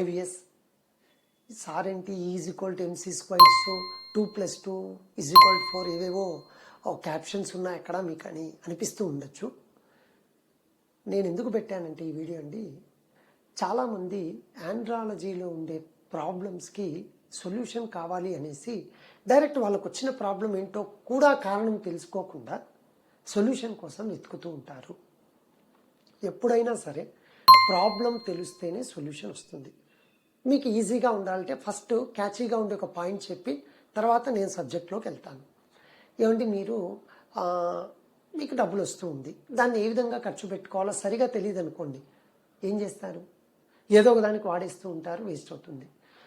IVS. Sir ఏంటి is equal to mc squares two plus two is equal four ఏవేవో captions ఉన్నాయి అక్కడ మీకు అని అనిపిస్తూ ఉండొచ్చు. నేను ఎందుకు పెట్టానంటే ఈ వీడియో అండి చాలామంది ఆండ్రాలజీలో ఉండే ప్రాబ్లమ్స్కి సొల్యూషన్ కావాలి అనేసి డైరెక్ట్ వాళ్ళకు వచ్చిన ప్రాబ్లం ఏంటో కూడా కారణం తెలుసుకోకుండా సొల్యూషన్ కోసం వెతుకుతూ ఉంటారు. ఎప్పుడైనా సరే ప్రాబ్లం తెలిస్తేనే సొల్యూషన్ వస్తుంది. మీకు ఈజీగా ఉండాలంటే ఫస్ట్ క్యాచీగా ఉండే ఒక పాయింట్ చెప్పి తర్వాత నేను సబ్జెక్ట్లోకి వెళ్తాను. ఏమంటే మీరు మీకు డబ్బులు వస్తూ ఉంది. దాన్ని ఏ విధంగా ఖర్చు పెట్టుకోవాలో సరిగా తెలియదు అనుకోండి ఏం చేస్తారు? ఏదో ఒక దానికి వాడేస్తూ ఉంటారు వేస్ట్ అవుతుంది.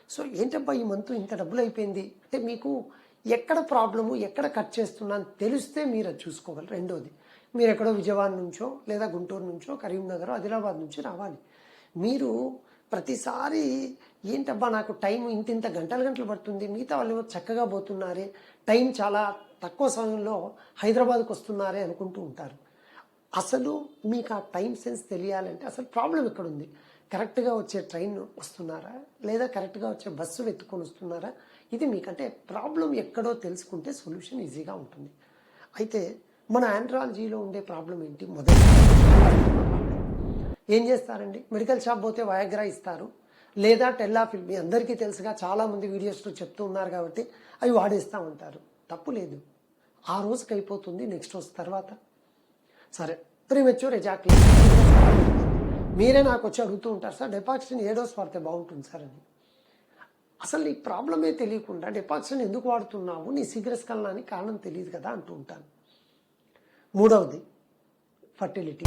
సో ఏంటబ్బా ఈ మంత్ ఇంత డబ్బులు అయిపోయింది? అంటే మీకు ఎక్కడ ప్రాబ్లము ఎక్కడ కట్ చేస్తున్నా అని తెలిస్తే మీరు అది చూసుకోగలరు. రెండోది మీరు ఎక్కడో విజయవాడ నుంచో లేదా గుంటూరు నుంచో కరీంనగర్ ఆదిలాబాద్ నుంచి రావాలి. మీరు ప్రతిసారి ఏంటబ్బా నాకు టైం ఇంత ఇంత గంటలు గంటలు పడుతుంది మిగతా వాళ్ళు చక్కగా పోతున్నారే టైం చాలా తక్కువ సమయంలో హైదరాబాద్కు వస్తున్నారే అనుకుంటూ ఉంటారు. అసలు మీకు ఆ టైం సెన్స్ తెలియాలంటే అసలు ప్రాబ్లం ఎక్కడ ఉంది కరెక్ట్గా వచ్చే ట్రైన్ వస్తున్నారా? లేదా కరెక్ట్గా వచ్చే బస్సు వెతుక్కొని వస్తున్నారా? ఇది మీకంటే ప్రాబ్లం ఎక్కడో తెలుసుకుంటే సొల్యూషన్ ఈజీగా ఉంటుంది. అయితే మన ఆండ్రాలజీలో ఉండే ప్రాబ్లం ఏంటి? మొదటి ఏం చేస్తారండి? మెడికల్ షాప్ పోతే వయాగ్రా ఇస్తారు. లేదా టెల్లాఫిల్ మీ అందరికీ తెలుసుగా చాలామంది వీడియోస్లో చెప్తూ ఉన్నారు కాబట్టి అవి వాడేస్తూ ఉంటారు. తప్పు లేదు. ఆ రోజుకి అయిపోతుంది నెక్స్ట్ రోజు తర్వాత. సరే ప్రీమెచ్యూర్ ఎజాక్యులేషన్ మీరే నాకు వచ్చి అడుగుతూ ఉంటారు సార్ డెపాక్సిన్ ఏ డోస్ వాడితే బాగుంటుంది సార్ అని. అసలు ఈ ప్రాబ్లమే తెలియకుండా డెపాక్సిన్ ఎందుకు వాడుతున్నావు? నీ సిగరెస్ కలనానికి కారణం తెలియదు కదా అంటూ ఉంటాను మూడవది ఫర్టిలిటీ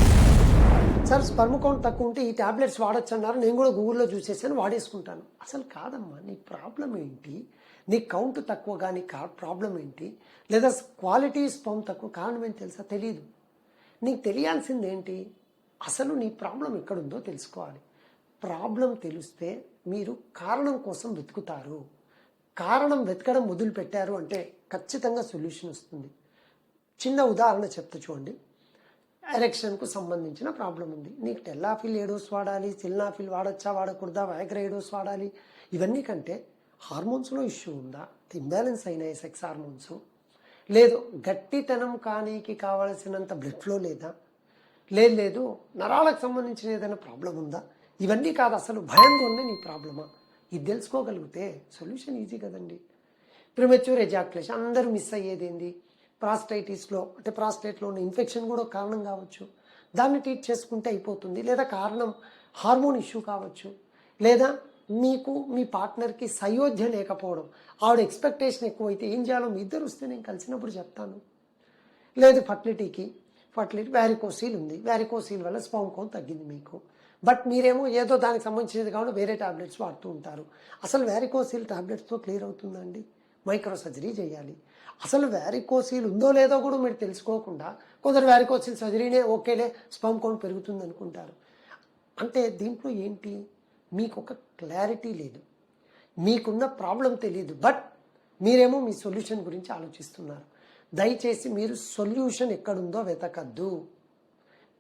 సార్ స్పర్మ్ కౌంట్ తక్కువ ఉంటే ఈ టాబ్లెట్స్ వాడచ్చు అన్నారు నేను కూడా గూగుల్లో చూసేసాను వాడేసుకుంటాను. అసలు కాదమ్మా నీ ప్రాబ్లం ఏంటి? నీ కౌంట్ తక్కువ కానీ కా ప్రాబ్లం ఏంటి? లేదా క్వాలిటీ స్పర్మ్ తక్కువ కారణం ఏంటి తెలుసా? తెలియదు నీకు తెలియాల్సింది ఏంటి? అసలు నీ ప్రాబ్లం ఎక్కడుందో తెలుసుకోవాలి. ప్రాబ్లం తెలిస్తే మీరు కారణం కోసం వెతుకుతారు. కారణం వెతకడం మొదలు పెట్టారు అంటే ఖచ్చితంగా సొల్యూషన్ వస్తుంది. చిన్న ఉదాహరణ చెప్తా చూడండి. ఎరెక్షన్కు సంబంధించిన ప్రాబ్లం ఉంది. నీకు టెల్లాఫిల్ ఏ డోస్ వాడాలి సిల్నాఫిల్ వాడచ్చా వాడకూడదా వైగ్రా ఏ డోస్ వాడాలి? ఇవన్నీ కంటే హార్మోన్స్లో ఇష్యూ ఉందా? ఇంబ్యాలెన్స్ అయినాయి సెక్స్ హార్మోన్స్? లేదు గట్టితనం కానీకి కావలసినంత బ్లడ్ ఫ్లో లేదా? లేదు లేదు నరాలకు సంబంధించిన ఏదైనా ప్రాబ్లం ఉందా? ఇవన్నీ కాదు అసలు భయంతోనే నీ ప్రాబ్లమా? ఇది తెలుసుకోగలిగితే సొల్యూషన్ ఈజీ కదండి. ప్రిమెచ్యూర్ ఎజాక్యులేషన్ అందరూ మిస్ అయ్యేది ఏంది ప్రాస్టైటిస్లో అంటే ప్రాస్టేట్లో ఉన్న ఇన్ఫెక్షన్ కూడా కారణం కావచ్చు. దాన్ని ట్రీట్ చేసుకుంటే అయిపోతుంది. లేదా కారణం హార్మోన్ ఇష్యూ కావచ్చు. లేదా మీకు మీ పార్ట్నర్కి సయోధ్య లేకపోవడం. ఆవిడ ఎక్స్పెక్టేషన్ ఎక్కువైతే ఏం చేయాలో మీ ఇద్దరు వస్తే నేను కలిసినప్పుడు చెప్తాను. లేదు ఫర్టిలిటీకి ఫర్టిలిటీ వ్యారికోసీల్ ఉంది. వ్యారికోసీల్ వల్ల స్పామ్ తగ్గింది మీకు. బట్ మీరేమో ఏదో దానికి సంబంధించినది కాబట్టి వేరే టాబ్లెట్స్ వాడుతూ ఉంటారు. అసలు వ్యారికోసీల్ టాబ్లెట్స్తో క్లియర్ అవుతుందండి మైక్రో సర్జరీ చేయాలి. అసలు వ్యారికోసీలు ఉందో లేదో కూడా మీరు తెలుసుకోకుండా కొందరు వ్యారికోసీల్ సర్జరీనే ఓకేలే స్పమ్ కౌంట్ పెరుగుతుంది అనుకుంటారు. అంటే దీంట్లో ఏంటి? మీకు ఒక క్లారిటీ లేదు. మీకున్న ప్రాబ్లం తెలియదు బట్ మీరేమో మీ సొల్యూషన్ గురించి ఆలోచిస్తున్నారు. దయచేసి మీరు సొల్యూషన్ ఎక్కడుందో వెతకద్దు.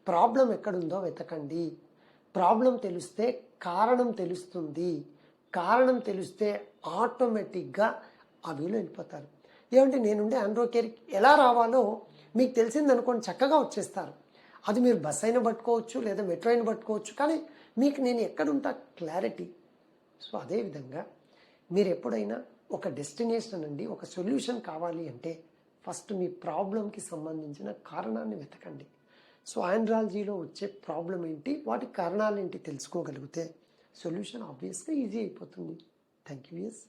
ప్రాబ్లం ఎక్కడుందో వెతకండి. ప్రాబ్లం తెలిస్తే కారణం తెలుస్తుంది. కారణం తెలిస్తే ఆటోమేటిక్గా ఆ వీలు వెళ్ళిపోతారు. ఏమంటే నేనుండే ఆండ్రో కేర్కి ఎలా రావాలో మీకు తెలిసిందనుకోండి చక్కగా వచ్చేస్తారు. అది మీరు బస్ అయినా పట్టుకోవచ్చు లేదా మెట్రో అయినా పట్టుకోవచ్చు కానీ మీకు నేను ఎక్కడుంటా? క్లారిటీ. సో అదేవిధంగా మీరు ఎప్పుడైనా ఒక డెస్టినేషన్ అండి ఒక సొల్యూషన్ కావాలి అంటే ఫస్ట్ మీ ప్రాబ్లంకి సంబంధించిన కారణాన్ని వెతకండి. సో ఆండ్రాలజీలో వచ్చే ప్రాబ్లం ఏంటి? వాటి కారణాలు ఏంటి తెలుసుకోగలిగితే సొల్యూషన్ ఆబ్వియస్గా ఈజీ అయిపోతుంది. Thank you yes